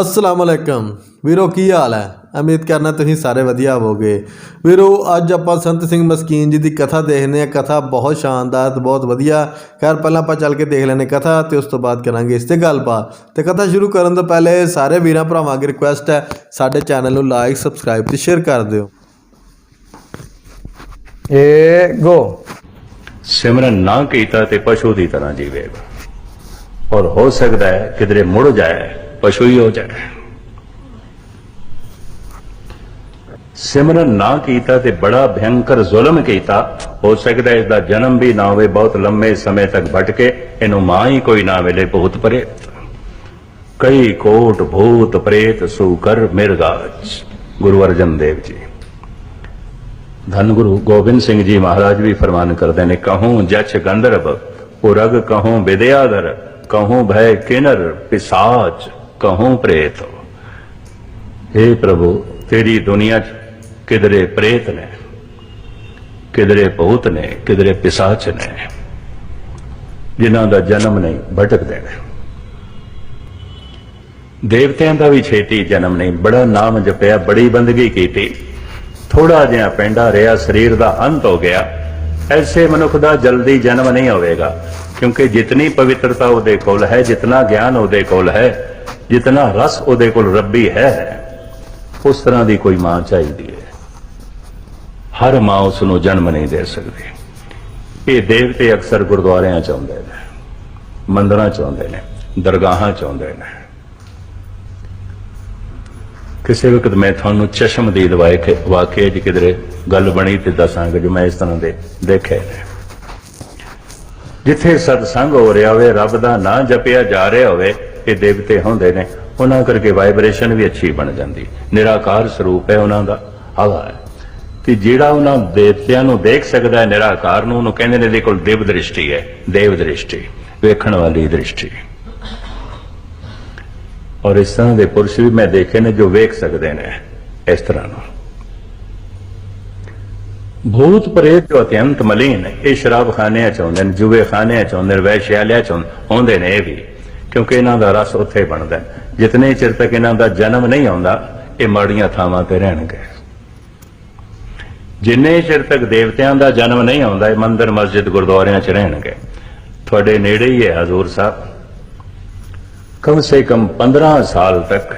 ਅਸਲਾਮ ਅਲੈਕਮ। ਵੀਰੋ ਕੀ ਹਾਲ ਹੈ? ਉਮੀਦ ਕਰਨਾ ਤੁਸੀਂ ਸਾਰੇ ਵਧੀਆ ਹੋਵੋਗੇ। ਵੀਰੋ ਅੱਜ ਆਪਾਂ ਸੰਤ ਸਿੰਘ ਮਸਕੀਨ ਜੀ ਦੀ ਕਥਾ ਦੇਖਦੇ ਹਾਂ। ਕਥਾ ਬਹੁਤ ਸ਼ਾਨਦਾਰ ਤੇ ਬਹੁਤ ਵਧੀਆ। ਖੈਰ ਪਹਿਲਾਂ ਆਪਾਂ ਚੱਲ ਕੇ ਦੇਖ ਲੈਨੇ ਕਥਾ ਤੇ ਉਸ ਤੋਂ ਬਾਅਦ ਕਰਾਂਗੇ ਇਸ ਤੇ ਗੱਲਬਾਤ। ਤੇ ਕਥਾ ਸ਼ੁਰੂ ਕਰਨ ਤੋਂ ਪਹਿਲੇ ਸਾਰੇ ਵੀਰਾਂ ਭਰਾਵਾਂ ਅੱਗੇ ਰਿਕੁਐਸਟ ਹੈ ਸਾਡੇ ਚੈਨਲ ਨੂੰ ਲਾਈਕ ਸਬਸਕ੍ਰਾਈਬ ਤੇ ਸ਼ੇਅਰ ਕਰ ਦਿਓ। ਏ ਗੋ। ਸਿਮਰਨ ਨਾ ਕੀਤਾ ਤੇ ਪਸ਼ੂ ਦੀ ਤਰ੍ਹਾਂ ਜੀਵੇਗਾ। ਔਰ ਹੋ ਸਕਦਾ ਹੈ ਕਿਧਰੇ ਮੁੜ ਜਾਏ। ਪਸ਼ੂ ਹੀ ਹੋ ਜਾਏ ਸਿਮਰਨ ਨਾ ਕੀਤਾ ਤੇ ਬੜਾ ਭਿਆਨਕ ਜ਼ੁਲਮ ਕੀਤਾ। ਹੋ ਸਕਦਾ ਇਸ ਦਾ ਜਨਮ ਵੀ ਨਾ ਹੋਵੇ, ਬਹੁਤ ਲੰਮੇ ਸਮੇਂ ਤੱਕ ਭਟਕੇ ਇਹਨੂੰ ਮਾਂ ਹੀ ਕੋਈ ਨਾ ਮਿਲੇ, ਭੂਤ ਪ੍ਰੇਤ। ਕਈ ਕੋਟ ਭੂਤ ਪ੍ਰੇਤ ਸੂਕਰ ਮਿਰਗਾਜ, ਗੁਰੂ ਅਰਜਨ ਦੇਵ ਜੀ। ਧੰਨ ਗੁਰੂ ਗੋਬਿੰਦ ਸਿੰਘ ਜੀ ਮਹਾਰਾਜ ਵੀ ਫਰਮਾਨ ਕਰਦੇ ਨੇ, ਕਹੂੰ ਜਛ ਗੰਧਰਵ ਉਰਗ ਕਹੂੰ ਵਿਦਿਆਧਰ, ਕਹੂੰ ਭੈ ਕਿਨਰ, ਪਿਸਾਚ। ਕਹੂੰ ਪ੍ਰੇਤ। हे ਪ੍ਰਭੂ, ਤੇਰੀ ਦੁਨੀਆ 'ਚ ਕਿਧਰੇ ਪ੍ਰੇਤ ਨੇ? ਕਿਧਰੇ ਭੂਤ ਨੇ, ਕਿਧਰੇ ਪਿਸਾਚ ਨੇ? ਜਿਨ੍ਹਾਂ ਦਾ ਜਨਮ ਨਹੀਂ ਭਟਕਦੇ ਨੇ ਦੇਵਤਿਆਂ ਦਾ ਵੀ ਛੇਤੀ ਜਨਮ ਨਹੀਂ, ਬੜਾ ਨਾਮ ਜਪਿਆ, ਬੜੀ ਬੰਦਗੀ ਕੀਤੀ। ਥੋੜਾ ਜਿਹਾ ਪੈਂਡਾ ਰਿਹਾ, ਸਰੀਰ ਦਾ ਅੰਤ ਹੋ ਗਿਆ। ਐਸੇ ਮਨੁੱਖ ਦਾ ਜਲਦੀ ਜਨਮ ਨਹੀਂ ਹੋਵੇਗਾ। ਕਿਉਂਕਿ ਜਿਤਨੀ ਪਵਿੱਤਰਤਾ ਉਹਦੇ ਕੋਲ ਹੈ, ਜਿਤਨਾ ਗਿਆਨ ਉਹਦੇ ਕੋਲ ਹੈ, ਜਿਤਨਾ ਰਸ ਉਹਦੇ ਕੋਲ ਰੱਬੀ ਹੈ, ਉਸ ਤਰ੍ਹਾਂ ਦੀ ਕੋਈ ਮਾਂ ਚਾਹੀਦੀ ਹੈ। ਹਰ ਮਾਂ ਉਸ ਨੂੰ ਜਨਮ ਨਹੀਂ ਦੇ ਸਕਦੀ। ਇਹ ਦੇਵਤੇ ਅਕਸਰ ਗੁਰਦੁਆਰਿਆਂ ਚ ਆਉਂਦੇ ਨੇ, ਮੰਦਰਾਂ ਚ ਆਉਂਦੇ ਨੇ, ਦਰਗਾਹਾਂ ਚ ਆਉਂਦੇ ਨੇ। ਕਿਸੇ ਵਕਤ ਮੈਂ ਤੁਹਾਨੂੰ ਚਸ਼ਮ ਦੀ ਵਾਕਿਆ ਵਾਕਿਆ ਜੇ ਕਿਧਰੇ ਗੱਲ ਬਣੀ ਤੇ ਦੱਸਾਂਗਾ ਜੋ ਮੈਂ ਇਸ ਤਰ੍ਹਾਂ ਦੇ ਦੇਖੇ ਨੇ। ਜਿੱਥੇ ਸਤਸੰਗ ਹੋ ਰਿਹਾ ਹੋਵੇ, ਰੱਬ ਦਾ ਨਾਂ ਜਪਿਆ ਜਾ ਰਿਹਾ ਹੋਵੇ, ਇਹ ਦੇਵਤੇ ਹੁੰਦੇ ਨੇ, ਉਹਨਾਂ ਕਰਕੇ ਵਾਈਬ੍ਰੇਸ਼ਨ ਵੀ ਅੱਛੀ ਬਣ ਜਾਂਦੀ। ਨਿਰਾਕਾਰ ਸਰੂਪ ਹੈ ਉਹਨਾਂ ਦਾ। ਹਵਾ ਹੈ ਤੇ ਜਿਹੜਾ ਉਹਨਾਂ ਦੇਵਤਿਆਂ ਨੂੰ ਦੇਖ ਸਕਦਾ ਹੈ, ਨਿਰਾਕਾਰ ਨੂੰ, ਉਹਨੂੰ ਕਹਿੰਦੇ ਨੇ ਇਹਦੇ ਕੋਲ ਦੇਵ ਦ੍ਰਿਸ਼ਟੀ ਹੈ, ਦੇਵ ਦ੍ਰਿਸ਼ਟੀ, ਵੇਖਣ ਵਾਲੀ ਦ੍ਰਿਸ਼ਟੀ। ਔਰ ਇਸ ਤਰ੍ਹਾਂ ਦੇ ਪੁਰਸ਼ ਵੀ ਮੈਂ ਦੇਖੇ ਨੇ ਜੋ ਵੇਖ ਸਕਦੇ ਨੇ ਇਸ ਤਰ੍ਹਾਂ ਨੂੰ। ਭੂਤ ਪ੍ਰੇਤ ਜੋ ਅਤਿਅੰਤ ਮਲੀਨ ਇਹ ਸ਼ਰਾਬ ਖਾਨਿਆਂ ਚ ਆਉਂਦੇ ਨੇ ਜੁਵੇ ਚ ਆਉਂਦੇ ਨੇ ਵੈਸ਼ਿਆਲਿਆਂ ਚ ਆਉਂਦੇ ਨੇ ਇਹ ਵੀ, ਕਿਉਂਕਿ ਇਹਨਾਂ ਦਾ ਰਸ ਉੱਥੇ ਬਣਦਾ ਜਿਤਨੇ ਚਿਰ ਤੱਕ ਇਹਨਾਂ ਦਾ ਜਨਮ ਨਹੀਂ ਆਉਂਦਾ, ਇਹ ਮਾੜੀਆਂ ਥਾਵਾਂ ਤੇ ਰਹਿਣਗੇ। ਜਿੰਨੇ ਚਿਰ ਤੱਕ ਦੇਵਤਿਆਂ ਦਾ ਜਨਮ ਨਹੀਂ ਆਉਂਦਾ, ਇਹ ਮੰਦਿਰ ਮਸਜਿਦ ਗੁਰਦੁਆਰਿਆਂ ਚ ਰਹਿਣਗੇ। ਤੁਹਾਡੇ ਨੇੜੇ ਹੀ ਹੈ ਹਜ਼ੂਰ ਸਾਹਿਬ। ਕਮ ਸੇ ਕਮ 15 ਸਾਲ ਤੱਕ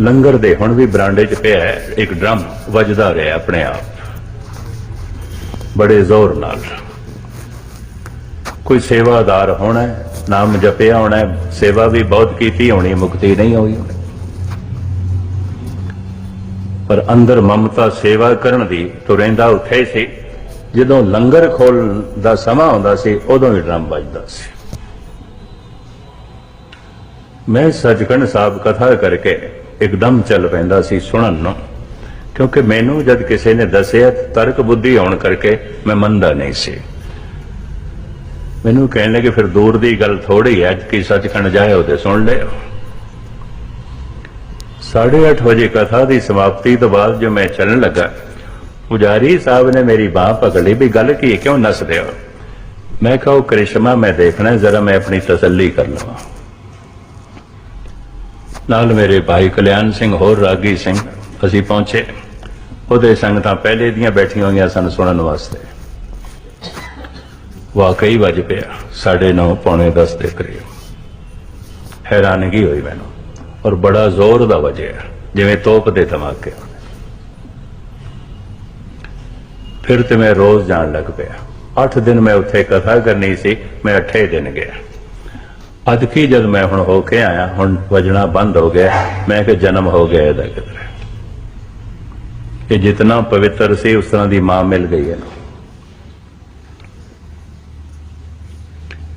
ਲੰਗਰ ਦੇ ਹੁਣ ਵੀ ਬਰਾਂਡੇ 'ਚ ਪਿਆ ਇੱਕ ਡਰਮ ਵੱਜਦਾ ਰਿਹਾ ਆਪਣੇ ਆਪ। ਬੜੇ ਜ਼ੋਰ ਨਾਲ। ਕੋਈ ਸੇਵਾਦਾਰ ਹੋਣਾ ਨਾਮ ਜਪਿਆ ਹੋਣਾ ਸੇਵਾ ਵੀ ਬਹੁਤ ਕੀਤੀ ਹੋਣੀ, ਮੁਕਤੀ ਨਹੀਂ ਹੋਈ। ਪਰ ਅੰਦਰ ਮਮਤਾ ਸੇਵਾ ਕਰਨ ਦੀ ਤੋਂ ਉੱਥੇ ਸੀ, ਜਦੋਂ ਲੰਗਰ ਖੋਲਣ ਦਾ ਸਮਾਂ ਆਉਂਦਾ ਸੀ, ਉਦੋਂ ਹੀ ਡਰਮ ਵੱਜਦਾ ਸੀ। ਮੈਂ ਸੱਚਖੰਡ ਸਾਹਿਬ ਕਥਾ ਕਰਕੇ ਇੱਕਦਮ ਚੱਲ ਪੈਂਦਾ ਸੀ, ਸੁਣਨ ਨੂੰ। ਕਿਉਂਕਿ ਮੈਨੂੰ ਜਦ ਕਿਸੇ ਨੇ ਦੱਸਿਆ, ਤਰਕ ਬੁੱਧੀ ਹੋਣ ਕਰਕੇ ਮੈਂ ਮੰਨਦਾ ਨਹੀਂ ਸੀ। ਮੈਨੂੰ ਕਹਿਣ ਲੱਗੇ, ਫਿਰ ਦੂਰ ਦੀ ਗੱਲ ਥੋੜੀ ਹੈ ਕਿ ਸੱਚਖੰਡ ਜਾਇਓ ਉਹਦੇ ਸੁਣ ਲਿਓ। 8:30 ਵਜੇ ਕਥਾ ਦੀ ਸਮਾਪਤੀ ਤੋਂ ਬਾਅਦ ਜੋ ਮੈਂ ਚੱਲਣ ਲੱਗਾ, ਪੁਜਾਰੀ ਸਾਹਿਬ ਨੇ ਮੇਰੀ ਬਾਹ ਪਕੜ ਲਈ ਵੀ ਗੱਲ ਕੀ ਹੈ, ਕਿਉਂ ਨੱਸਦੇ ਹੋ? ਮੈਂ ਕਿਹਾ, ਉਹ ਕ੍ਰਿਸ਼ਮਾ ਮੈਂ ਦੇਖਣਾ, ਜ਼ਰਾ ਮੈਂ ਆਪਣੀ ਤਸੱਲੀ ਕਰ ਲਵਾਂ। ਨਾਲ ਮੇਰੇ ਭਾਈ ਕਲਿਆਣ ਸਿੰਘ, ਹੋਰ ਰਾਗੀ ਸਿੰਘ, ਅਸੀਂ ਪਹੁੰਚੇ। ਉਹਦੇ ਸੰਗਤਾਂ ਪਹਿਲੇ ਦੀਆਂ ਬੈਠੀਆਂ ਹੋਈਆਂ ਸਨ ਸੁਣਨ ਵਾਸਤੇ। ਵਾਕਈ ਵੱਜ ਪਿਆ 9:30 ਪੌਣੇ 10 ਦੇ ਕਰੀਬ। ਹੈਰਾਨਗੀ ਹੋਈ ਮੈਨੂੰ, ਔਰ ਬੜਾ ਜ਼ੋਰ ਦਾ ਵਜਿਆ, ਜਿਵੇਂ ਤੋਪ ਦੇ ਧਮਾਕੇ ਫਿਰ ਤੇ ਮੈਂ ਰੋਜ਼ ਜਾਣ ਲੱਗ ਪਿਆ। 8 ਦਿਨ ਮੈਂ ਉੱਥੇ ਕਥਾ ਕਰਨੀ ਸੀ, ਮੈਂ 8 ਦਿਨ ਗਿਆ। ਅੱਜ ਕੀ ਜਦ ਮੈਂ ਹੁਣ ਹੋ ਕੇ ਆਇਆ, ਹੁਣ ਵਜਣਾ ਬੰਦ ਹੋ ਗਿਆ, ਮੈਂ ਕਿ ਜਨਮ ਹੋ ਗਿਆ ਇਹਦਾ ਕਿਧਰੇ। ਇਹ ਜਿਤਨਾ ਪਵਿੱਤਰ ਸੀ, ਉਸ ਤਰ੍ਹਾਂ ਦੀ ਮਾਂ ਮਿਲ ਗਈ ਇਹਨੂੰ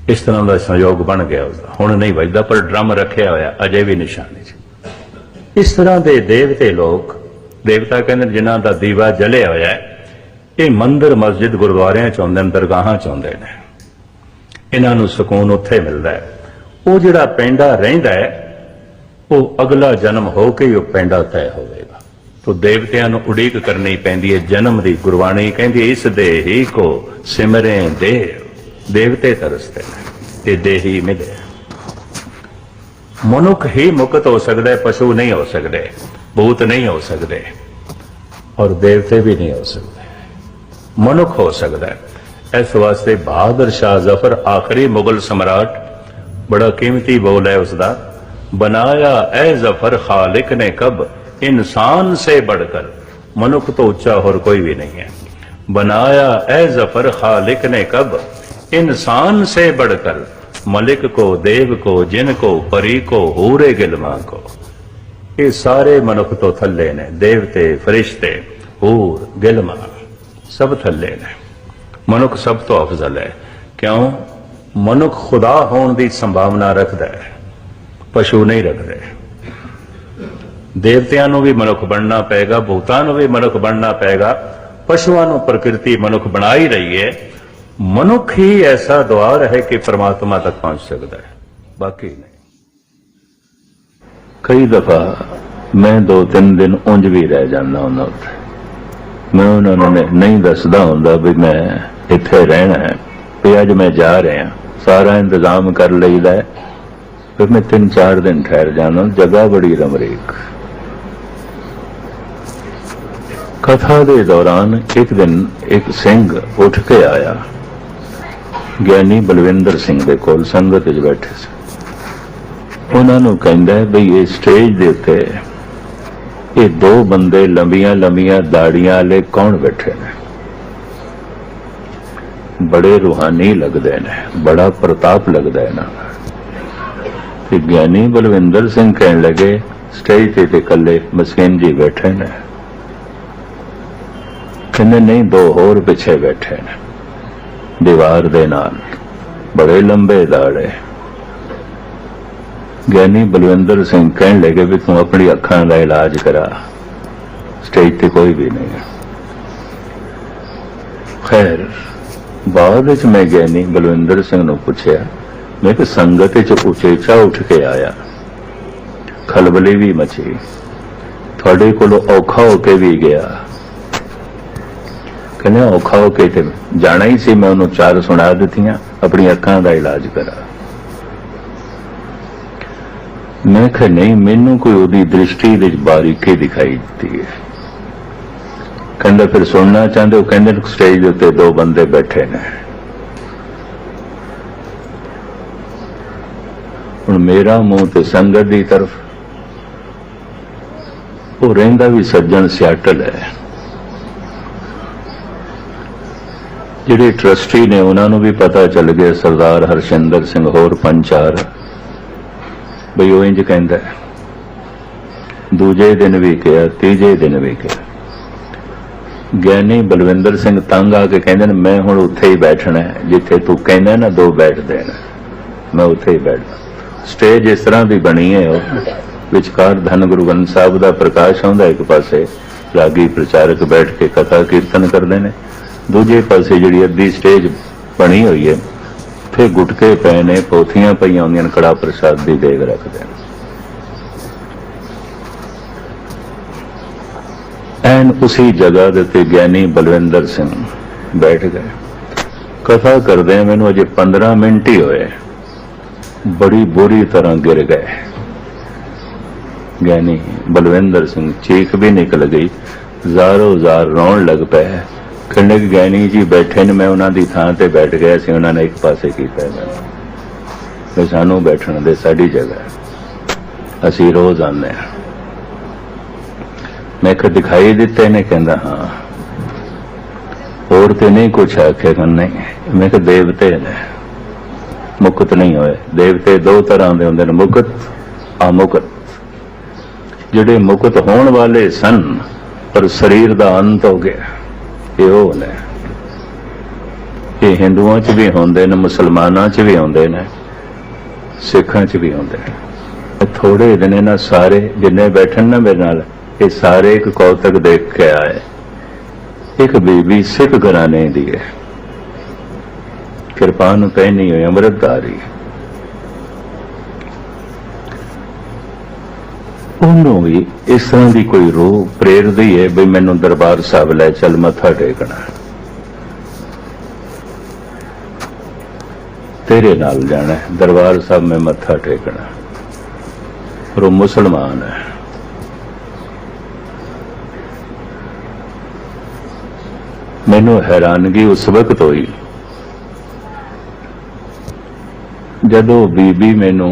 ਇਸ ਤਰ੍ਹਾਂ ਦਾ ਸੰਯੋਗ ਬਣ ਗਿਆ ਉਸਦਾ ਹੁਣ ਨਹੀਂ ਵੱਜਦਾ, ਪਰ ਡਰਮ ਰੱਖਿਆ ਹੋਇਆ, ਅਜੇ ਵੀ ਨਿਸ਼ਾਨੀ 'ਚ ਇਸ ਤਰ੍ਹਾਂ ਦੇ ਦੇਵਤੇ ਲੋਕ, ਦੇਵਤਾ ਕਹਿੰਦੇ ਨੇ, ਜਿਨ੍ਹਾਂ ਦਾ ਦੀਵਾ ਜਲਿਆ ਹੋਇਆ ਇਹ ਮੰਦਰ ਮਸਜਿਦ ਗੁਰਦੁਆਰਿਆਂ ਚ ਆਉਂਦੇ ਨੇ, ਦਰਗਾਹਾਂ ਚ ਆਉਂਦੇ ਨੇ। ਇਹਨਾਂ ਨੂੰ ਸਕੂਨ ਉੱਥੇ ਮਿਲਦਾ ਹੈ। ਉਹ ਜਿਹੜਾ ਪੈਂਡਾ ਰਹਿੰਦਾ ਹੈ, ਉਹ ਅਗਲਾ ਜਨਮ ਹੋ ਕੇ ਹੀ ਉਹ ਪੈਂਡਾ ਤੈਅ ਹੋਵੇਗਾ ਤੋ ਦੇਵਤਿਆਂ ਨੂੰ ਉਡੀਕ ਕਰਨੀ ਪੈਂਦੀ ਹੈ ਜਨਮ ਦੀ ਗੁਰਬਾਣੀ ਕਹਿੰਦੀ ਇਸ ਦੇ ਹੀ ਕੋ ਸਿਮਰੇ ਦੇਵ ਦੇਵਤੇ ਤਰਸਦੇ ਨੇ, ਤੇ ਦੇਹੀ ਮਿਲੇ। ਮਨੁੱਖ ਹੀ ਮੁਕਤ ਹੋ ਸਕਦਾ ਹੈ ਪਸ਼ੂ ਨਹੀਂ ਹੋ ਸਕਦੇ, ਭੂਤ ਨਹੀਂ ਹੋ ਸਕਦੇ, ਔਰ ਦੇਵਤੇ ਵੀ ਨਹੀਂ ਹੋ ਸਕਦੇ। ਮਨੁੱਖ ਹੋ ਸਕਦਾ ਹੈ ਇਸ ਵਾਸਤੇ ਬਹਾਦਰ ਸ਼ਾਹ ਜ਼ਫਰ ਆਖਰੀ ਮੁਗਲ ਸਮਰਾਟ ਬੜਾ ਕੀਮਤੀ ਬੋਲ ਹੈ ਉਸ ਦਾ ਬਣਾਇਆ ਐ ਜ਼ਫਰ ਖਾਲਿਕ ਨੇ ਕਬ ਇਨਸਾਨ ਸੇ बढ़कर ਮਨੁੱਖ ਤੋਂ ਉੱਚਾ ਹੋਰ ਕੋਈ ਵੀ ਨਹੀਂ ਹੈ बनाया ऐ जफर खालिक ने कब इंसान से बढ़कर मलिक को देव को जिन को परी को हूरे गिलमा को ਇਹ ਸਾਰੇ ਮਨੁੱਖ ਤੋਂ ਥੱਲੇ ਨੇ ਦੇਵਤੇ ਫਰਿਸ਼ਤੇ ਹੂਰ ਗਿਲਮਾ ਸਭ ਥੱਲੇ ਨੇ ਮਨੁੱਖ ਸਭ ਤੋਂ ਅਫਜ਼ਲ ਹੈ ਕਿਉਂ ਮਨੁੱਖ ਖੁਦਾ ਹੋਣ ਦੀ ਸੰਭਾਵਨਾ ਰੱਖਦਾ ਹੈ ਪਸ਼ੂ ਨਹੀਂ ਰੱਖਦੇ ਦੇਵਤਿਆਂ ਨੂੰ ਵੀ ਮਨੁੱਖ ਬਣਨਾ ਪਏਗਾ, ਭੂਤਾਂ ਨੂੰ ਵੀ ਮਨੁੱਖ ਬਣਨਾ ਪਏਗਾ, ਪਸ਼ੂਆਂ ਨੂੰ ਪ੍ਰਕਿਰਤੀ ਮਨੁੱਖ ਬਣਾ ਹੀ ਰਹੀ ਹੈ। ਮਨੁੱਖ ਹੀ ਐਸਾ ਦੁਆਰ ਹੈ ਕਿ ਪ੍ਰਮਾਤਮਾ ਤੱਕ ਪਹੁੰਚ ਸਕਦਾ ਹੈ। ਬਾਕੀ ਨਹੀਂ। ਕਈ ਦਫਾ ਮੈਂ ਦੋ ਤਿੰਨ ਦਿਨ ਉਂਝ ਵੀ ਰਹਿ ਜਾਂਦਾ ਹੁੰਦਾ ਉੱਥੇ। ਮੈਂ ਉਹਨਾਂ ਨੂੰ ਨਹੀਂ- ਦੱਸਦਾ ਹੁੰਦਾ ਵੀ ਮੈਂ ਇੱਥੇ ਰਹਿਣਾ ਹੈ। ਵੀ ਅੱਜ ਮੈਂ ਜਾ ਰਿਹਾ ਸਾਰਾ ਇੰਤਜ਼ਾਮ ਕਰ ਲਈਦਾ ਫਿਰ ਮੈਂ ਤਿੰਨ ਚਾਰ ਦਿਨ ਠਹਿਰ ਜਾਣਾ ਜਗ੍ਹਾ ਬੜੀ ਰਮਰੀਕ। ਕਥਾ ਦੇ ਦੌਰਾਨ ਇੱਕ ਦਿਨ ਇੱਕ ਸਿੰਘ ਉੱਠ ਕੇ ਆਇਆ। ਗਿਆਨੀ ਬਲਵਿੰਦਰ ਸਿੰਘ ਦੇ ਕੋਲ ਸੰਗਤ ਵਿੱਚ ਬੈਠੇ ਸੀ। ਉਹਨਾਂ ਨੂੰ ਕਹਿੰਦਾ ਬਈ ਇਹ ਸਟੇਜ ਦੇ ਉੱਤੇ ਇਹ ਦੋ ਬੰਦੇ ਲੰਬੀਆਂ ਲੰਬੀਆਂ ਦਾੜੀਆਂ ਵਾਲੇ ਕੌਣ ਬੈਠੇ ਨੇ? ਬੜੇ ਰੂਹਾਨੀ ਲੱਗਦੇ ਨੇ, ਬੜਾ ਪ੍ਰਤਾਪ ਲੱਗਦਾ ਇਹਨਾਂ ਨਾ ਤੇ ਗਿਆਨੀ ਬਲਵਿੰਦਰ ਸਿੰਘ ਕਹਿਣ ਲੱਗੇ ਸਟੇਜ ਤੇ ਤੇ ਇਕੱਲੇ ਮਸਕੀਨ ਜੀ ਬੈਠੇ ਨੇ। ਕਹਿੰਦੇ ਨਹੀਂ, ਦੋ ਹੋਰ ਪਿੱਛੇ ਬੈਠੇ ਨੇ। ਦੀਵਾਰ ਦੇ ਨਾਲ ਬੜੇ ਲੰਬੇ ਦਾੜੇ ਗਿਆਨੀ ਬਲਵਿੰਦਰ ਸਿੰਘ ਕਹਿਣ ਲੱਗੇ ਵੀ ਤੂੰ ਆਪਣੀ ਅੱਖਾਂ ਦਾ ਇਲਾਜ ਕਰਾ। ਸਟੇਜ ਤੇ ਕੋਈ ਵੀ ਨਹੀਂ। ਖੈਰ, ਬਾਅਦ ਵਿੱਚ ਮੈਂ ਗਿਆਨੀ ਬਲਵਿੰਦਰ ਸਿੰਘ ਨੂੰ ਪੁੱਛਿਆ, ਮੈਂ ਕਿ ਸੰਗਤ ਵਿੱਚ ਉਚੇਚਾ ਉੱਠ ਕੇ ਆਇਆ। ਖਲਬਲੀ ਵੀ ਮਚੀ। ਤੁਹਾਡੇ ਕੋਲੋਂ ਔਖਾ ਹੋ ਕੇ ਵੀ ਗਿਆ। ਕਹਿੰਦੇ ਔਖਾ ਹੋ ਕੇ ਤੇ ਜਾਣਾ ਹੀ ਸੀ, ਮੈਂ ਉਹਨੂੰ ਚਾਰ ਸੁਣਾ ਦਿੱਤੀਆਂ ਆਪਣੀ ਅੱਖਾਂ ਦਾ ਇਲਾਜ ਕਰਾ। ਮੈਂ ਕਿਹਾ, ਨਹੀਂ, ਮੈਨੂੰ ਕੋਈ ਉਹਦੀ ਦ੍ਰਿਸ਼ਟੀ ਵਿੱਚ ਬਾਰੀਕੀ ਦਿਖਾਈ ਦਿੱਤੀ ਹੈ। ਕਹਿੰਦਾ, ਫਿਰ ਸੁਣਨਾ ਚਾਹੁੰਦੇ ਉਹ ਕਹਿੰਦੇ, ਸਟੇਜ ਦੇ ਉੱਤੇ ਦੋ ਬੰਦੇ ਬੈਠੇ ਨੇ। ਹੁਣ ਮੇਰਾ ਮੂੰਹ ਤੇ ਸੰਗਤ ਦੀ ਤਰਫ, ਉਹ ਰਹਿੰਦਾ ਵੀ ਸੱਜਣ ਸਿਆਟਲ ਹੈ। ਜਿਹੜੇ ਟਰਸਟੀ ਨੇ ਉਹਨਾਂ ਨੂੰ ਵੀ ਪਤਾ ਚੱਲ ਗਿਆ ਸਰਦਾਰ ਹਰਸ਼ਿੰਦਰ ਸਿੰਘ ਹੋਰ ਪੰਚਾਰ ਬਈ ਉਹ ਇੰਜ ਕਹਿੰਦਾ ਦੂਜੇ ਦਿਨ ਵੀ ਕਿਹਾ ਤੀਜੇ ਦਿਨ ਵੀ ਕਿਹਾ। ਗਿਆਨੀ ਬਲਵਿੰਦਰ ਸਿੰਘ ਤੰਗ ਆ ਕੇ ਕਹਿੰਦੇ ਨੇ ਮੈਂ ਹੁਣ ਉੱਥੇ ਹੀ ਬੈਠਣਾ ਹੈ, ਜਿੱਥੇ ਤੂੰ ਕਹਿੰਦਾ ਨਾ ਦੋ ਬੈਠ ਦੇਣਾ। ਮੈਂ ਉੱਥੇ ਹੀ ਬੈਠਦਾ। ਸਟੇਜ ਇਸ ਤਰ੍ਹਾਂ ਦੀ ਬਣੀ ਹੈ ਉਹ। ਵਿਚਕਾਰ ਧੰਨ ਗੁਰੂ ਗ੍ਰੰਥ ਸਾਹਿਬ ਦਾ ਪ੍ਰਕਾਸ਼ ਆਉਂਦਾ ਇੱਕ ਪਾਸੇ ਰਾਗੀ ਪ੍ਰਚਾਰਕ ਬੈਠ ਕੇ ਕਥਾ ਕੀਰਤਨ ਕਰਦੇ ਨੇ। ਦੂਜੇ ਪਾਸੇ ਜਿਹੜੀ ਅੱਧੀ ਸਟੇਜ ਬਣੀ ਹੋਈ ਹੈ ਤੇ ਗੁਟਕੇ ਪਏ ਨੇ, ਪੋਥੀਆਂ ਪਈਆਂ ਹੁੰਦੀਆਂ ਨੇ, ਕੜਾ ਪ੍ਰਸਾਦ ਦੀ ਦੇਗ ਰੱਖਦੇ ਨੇ। ਐਨ ਉਸੇ ਜਗ੍ਹਾ ਦੇ ਤੇ ਗਿਆਨੀ ਬਲਵਿੰਦਰ ਸਿੰਘ ਬੈਠ ਗਏ। ਕਥਾ ਕਰਦੇ ਆ, ਮੈਨੂੰ ਅਜੇ 15 ਮਿੰਟ ਹੀ ਹੋਏ। ਬੜੀ ਬੁਰੀ ਤਰ੍ਹਾਂ ਗਿਰ ਗਏ। ਗਿਆਨੀ ਬਲਵਿੰਦਰ ਸਿੰਘ ਚੀਖ ਵੀ ਨਿਕਲ ਗਈ। ਜ਼ਾਰੋ ਜ਼ਾਰ ਰੋਣ ਲੱਗ ਪਏ। ਕਹਿੰਦੇ ਗਿਆਨੀ ਜੀ ਬੈਠੇ ਨੇ, ਮੈਂ ਉਹਨਾਂ ਦੀ ਥਾਂ ਤੇ ਬੈਠ ਗਿਆ ਸੀ, ਉਹਨਾਂ ਨੇ ਇੱਕ ਪਾਸੇ ਕੀਤਾ ਮੈਨੂੰ ਵੀ ਸਾਨੂੰ ਬੈਠਣ ਦੇ ਸਾਡੀ ਜਗ੍ਹਾ ਅਸੀਂ ਰੋਜ਼ ਆਉਂਦੇ ਹਾਂ। ਮੈਂ ਕਿ ਦਿਖਾਈ ਦਿੱਤੇ ਨੇ, ਕਹਿੰਦਾ, ਹਾਂ। ਹੋਰ ਤੇ ਨਹੀਂ ਕੁਛ ਆਖਿਆ ਕਿ ਨਹੀਂ। ਮੈਂ ਕਿ ਦੇਵਤੇ ਨੇ। ਮੁਕਤ ਨਹੀਂ ਹੋਏ। ਦੇਵਤੇ ਦੋ ਤਰ੍ਹਾਂ ਦੇ ਹੁੰਦੇ ਨੇ, ਮੁਕਤ, ਅਮੁਕਤ। ਜਿਹੜੇ ਮੁਕਤ ਹੋਣ ਵਾਲੇ ਸਨ, ਪਰ ਸਰੀਰ ਦਾ ਅੰਤ ਹੋ ਗਿਆ। ਇਹ ਉਹ ਨੇ। ਇਹ ਹਿੰਦੂਆਂ 'ਚ ਵੀ ਹੁੰਦੇ ਨੇ, ਮੁਸਲਮਾਨਾਂ 'ਚ ਵੀ ਹੁੰਦੇ ਨੇ, ਸਿੱਖਾਂ 'ਚ ਵੀ ਹੁੰਦੇ ਨੇ। ਥੋੜੇ ਦਿਨ ਇਹਨਾਂ ਸਾਰੇ ਜਿੰਨੇ ਬੈਠਣ ਨਾ ਮੇਰੇ ਨਾਲ, ਇਹ ਸਾਰੇ ਇੱਕ ਕੌਤਕ ਦੇਖ ਕੇ ਆਏ। ਇੱਕ ਬੀਬੀ ਸਿੱਖ ਘਰਾਣੇ ਦੀ ਹੈ। ਕਿਰਪਾਨ ਪਹਿਨੀ ਹੋਈ ਅੰਮ੍ਰਿਤਧਾਰੀ। ਉਹਨੂੰ ਵੀ ਇਸ ਤਰ੍ਹਾਂ ਦੀ ਕੋਈ ਰੂਹ ਪ੍ਰੇਰਦੀ ਹੈ ਵੀ ਮੈਨੂੰ ਦਰਬਾਰ ਸਾਹਿਬ ਲੈ ਚੱਲ ਮੱਥਾ ਟੇਕਣਾ ਤੇਰੇ ਨਾਲ ਜਾਣਾ ਹੈ, ਦਰਬਾਰ ਸਾਹਿਬ ਮੈਂ ਮੱਥਾ ਟੇਕਣਾ ਪਰ ਉਹ ਮੁਸਲਮਾਨ ਹੈ। ਮੈਨੂੰ ਹੈਰਾਨਗੀ ਉਸ ਵਕਤ ਹੋਈ ਜਦੋਂ ਬੀਬੀ ਮੈਨੂੰ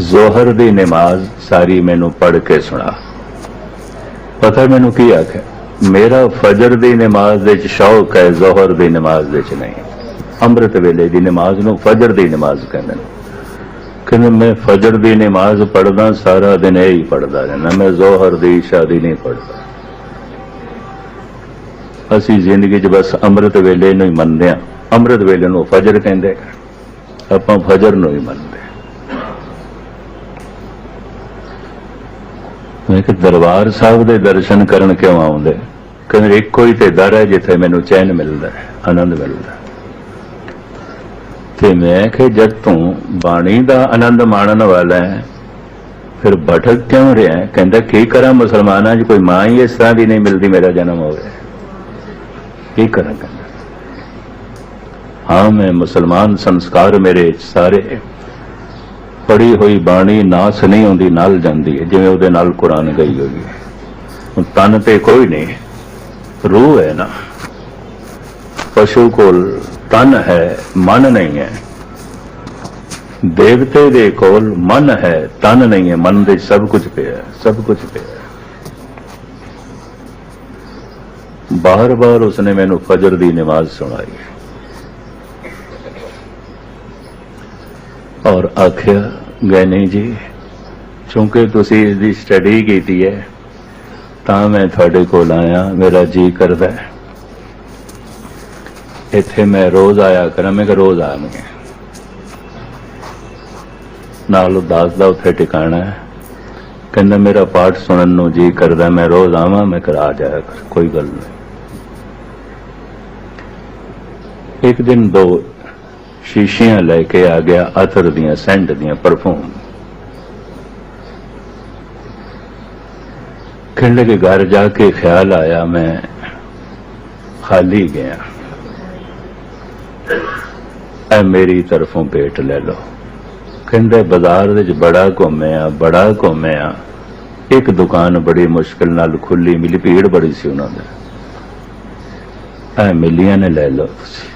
ਜ਼ੋਹਰ ਦੀ ਨਮਾਜ਼ ਸਾਰੀ ਮੈਨੂੰ ਪੜ੍ਹ ਕੇ ਸੁਣਾ। ਪਤਾ ਮੈਨੂੰ ਕੀ ਆਖਿਆ? ਮੇਰਾ ਫਜਰ ਦੀ ਨਮਾਜ਼ ਦੇ ਵਿੱਚ ਸ਼ੌਕ ਹੈ, ਜ਼ੋਹਰ ਦੀ ਨਮਾਜ਼ ਦੇ ਵਿੱਚ ਨਹੀਂ। ਅੰਮ੍ਰਿਤ ਵੇਲੇ ਦੀ ਨਮਾਜ਼ ਨੂੰ ਫਜਰ ਦੀ ਨਮਾਜ਼ ਕਹਿੰਦੇ ਨੇ। ਕਹਿੰਦੇ, ਮੈਂ ਫਜਰ ਦੀ ਨਮਾਜ਼ ਪੜਦਾ ਸਾਰਾ ਦਿਨ ਇਹ ਹੀ ਪੜਦਾ ਰਹਿਣਾ ਮੈਂ ਜ਼ੋਹਰ ਦੀ ਸ਼ਾਦੀ ਨਹੀਂ ਪੜਦਾ ਅਸੀਂ ਜ਼ਿੰਦਗੀ 'ਚ ਬਸ ਅੰਮ੍ਰਿਤ ਵੇਲੇ ਨੂੰ ਹੀ ਮੰਨਦੇ ਆ ਅੰਮ੍ਰਿਤ ਵੇਲੇ ਨੂੰ ਫਜਰ ਕਹਿੰਦੇ ਆਪਾਂ ਫਜਰ ਨੂੰ ਹੀ ਮੰਨਦੇ ਮੈਂ ਕਿ ਦਰਬਾਰ ਸਾਹਿਬ ਦੇ ਦਰਸ਼ਨ ਕਰਨ ਕਿਉਂ ਆਉਂਦੇ? ਕਹਿੰਦੇ, ਇੱਕੋ ਹੀ ਤੇ ਦਰ ਹੈ ਜਿੱਥੇ ਮੈਨੂੰ ਚੈਨ ਮਿਲਦਾ ਹੈ, ਆਨੰਦ ਮਿਲਦਾ ਤੇ ਮੈਂ ਕਿ ਜਦ ਤੂੰ ਬਾਣੀ ਦਾ ਆਨੰਦ ਮਾਣਨ ਵਾਲਾ ਹੈ, ਫਿਰ ਭਟਕ ਕਿਉਂ ਰਿਹਾ ਕਹਿੰਦਾ, ਕੀ ਕਰਾਂ ਮੁਸਲਮਾਨਾਂ 'ਚ? ਕੋਈ ਮਾਂ ਹੀ ਇਸ ਤਰ੍ਹਾਂ ਦੀ ਨਹੀਂ ਮਿਲਦੀ, ਮੇਰਾ ਜਨਮ ਹੋਵੇ ਕੀ ਕਰਾਂ ਕਹਿੰਦਾ। ਹਾਂ, ਮੈਂ ਮੁਸਲਮਾਨ ਸੰਸਕਾਰ ਮੇਰੇ ਸਾਰੇ ਪੜੀ ਹੋਈ ਬਾਣੀ ਨਾਸ ਨਹੀਂ ਹੁੰਦੀ ਨਾਲ ਜਾਂਦੀ ਹੈ, ਜਿਵੇਂ ਉਹਦੇ ਨਾਲ ਕੁਰਾਨ ਗਈ ਹੋਈ ਹੈ। ਤਨ ਤੇ ਕੋਈ ਨਹੀਂ, ਰੂਹ ਹੈ ਨਾ। ਪਸ਼ੂ ਕੋਲ ਤਨ ਹੈ, ਮਨ ਨਹੀਂ ਹੈ। ਦੇਵਤੇ ਦੇ ਕੋਲ ਮਨ ਹੈ, ਤਨ ਨਹੀਂ ਹੈ। ਮਨ ਦੇ ਸਭ ਕੁਝ ਪਿਆ, ਸਭ ਕੁਝ ਪਿਆ। ਬਾਰ-ਬਾਰ ਉਸਨੇ ਮੈਨੂੰ ਫਜਰ ਦੀ ਨਮਾਜ਼ ਸੁਣਾਈ। ਔਰ ਆਖਿਆ ਗੈਨੀ ਜੀ ਕਿਉਂਕਿ ਤੁਸੀਂ ਇਸ ਦੀ ਸਟੱਡੀ ਕੀਤੀ ਹੈ, ਤਾਂ ਮੈਂ ਤੁਹਾਡੇ ਕੋਲ ਆਇਆ, ਮੇਰਾ ਜੀ ਕਰਦਾ ਇੱਥੇ ਮੈਂ ਰੋਜ਼ ਆਇਆ ਕਰਾਂ, ਮੈਂ ਕਿ ਰੋਜ਼ ਆਵਾਂਗੇ। ਨਾਲ ਉਦਾਸ ਦਾ ਉੱਥੇ ਟਿਕਾਣਾ ਹੈ, ਕਹਿੰਦਾ, ਮੇਰਾ ਪਾਠ ਸੁਣਨ ਨੂੰ ਜੀ ਕਰਦਾ, ਮੈਂ ਰੋਜ਼ ਆਵਾਂ, ਮੈਂ ਕਰਾ ਜਾਇਆ ਕਰ, ਕੋਈ ਗੱਲ ਨਹੀਂ। ਇੱਕ ਦਿਨ ਦੋ ਸ਼ੀਸ਼ੀਆਂ ਲੈ ਕੇ ਆ ਗਿਆ ਅਤਰ ਦੀਆਂ ਸੈਂਟ ਦੀਆਂ ਪਰਫਿਊਮ। ਖਿੰਡ ਕੇ ਘਰ ਜਾ ਕੇ ਖਿਆਲ ਆਇਆ ਮੈਂ, ਖਾਲੀ ਗਿਆ। ਐ ਮੇਰੀ ਤਰਫੋਂ ਭੇਟ ਲੈ ਲਓ। ਕਹਿੰਦੇ ਬਾਜ਼ਾਰ ਵਿੱਚ ਬੜਾ ਘੁੰਮਿਆ ਬੜਾ ਘੁੰਮਿਆ। ਇੱਕ ਦੁਕਾਨ ਬੜੀ ਮੁਸ਼ਕਲ ਨਾਲ ਖੁੱਲੀ ਮਿਲੀ, ਭੀੜ ਬੜੀ ਸੀ ਉਹਨਾਂ ਦੇ। ਐ ਮਿਲੀਆਂ ਨੇ ਲੈ ਲਓ ਤੁਸੀਂ।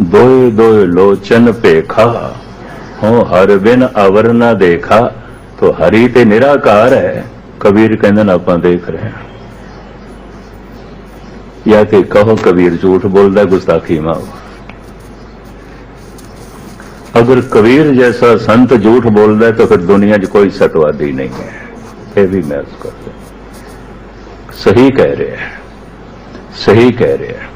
दोए दोए लोचन पेखा हो हर बिन अवर ना देखा तो हरि ते निराकार है, कबीर कहने आप देख रहे हैं। या कि कहो कबीर झूठ बोलता गुस्ताखी माओ अगर कबीर जैसा संत झूठ बोलता है तो फिर दुनिया च कोई सतवादी नहीं है। ये भी मैं कर सही कह रहे हैं। सही कह रहे हैं।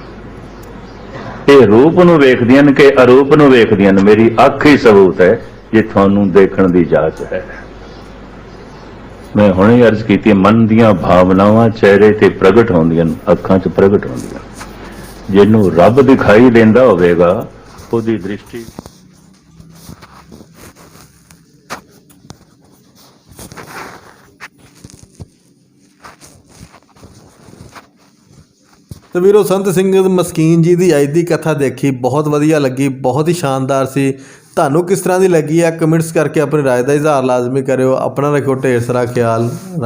ਇਹ ਰੂਪ ਨੂੰ ਵੇਖਦੀਆਂ ਨੇ ਕਿ ਅਰੂਪ ਨੂੰ ਵੇਖਦੀਆਂ ਨੇ। ਮੇਰੀ ਅੱਖ ਹੀ ਸਬੂਤ ਹੈ ਜੇ ਤੁਹਾਨੂੰ ਦੇਖਣ ਦੀ ਜਾਚ ਹੈ। ਮੈਂ ਹੁਣੇ ਅਰਜ਼ ਕੀਤੀ, ਮਨ ਦੀਆਂ ਭਾਵਨਾਵਾਂ ਚਿਹਰੇ ਤੇ ਪ੍ਰਗਟ ਹੁੰਦੀਆਂ ਨੇ, ਅੱਖਾਂ 'ਚ ਪ੍ਰਗਟ ਹੁੰਦੀਆਂ ਜਿਹਨੂੰ ਰੱਬ ਦਿਖਾਈ ਦਿੰਦਾ ਹੋਵੇਗਾ, ਉਹਦੀ ਦ੍ਰਿਸ਼ਟੀ ਤੇ ਵੀਰੋ ਸੰਤ ਸਿੰਘ ਮਸਕੀਨ ਜੀ ਦੀ ਅੱਜ ਦੀ ਕਥਾ ਦੇਖੀ, ਬਹੁਤ ਵਧੀਆ ਲੱਗੀ, ਬਹੁਤ ਹੀ ਸ਼ਾਨਦਾਰ ਸੀ। ਤੁਹਾਨੂੰ ਕਿਸ ਤਰ੍ਹਾਂ ਦੀ ਲੱਗੀ ਹੈ ਕਮੈਂਟਸ ਕਰਕੇ ਆਪਣੀ ਰਾਏ ਦਾ ਇਜ਼ਹਾਰ ਲਾਜ਼ਮੀ ਕਰਿਓ। ਆਪਣਾ ਰੱਖਿਓ ਢੇਰ ਸਾਰਾ ਖਿਆਲ। ਰੱਬ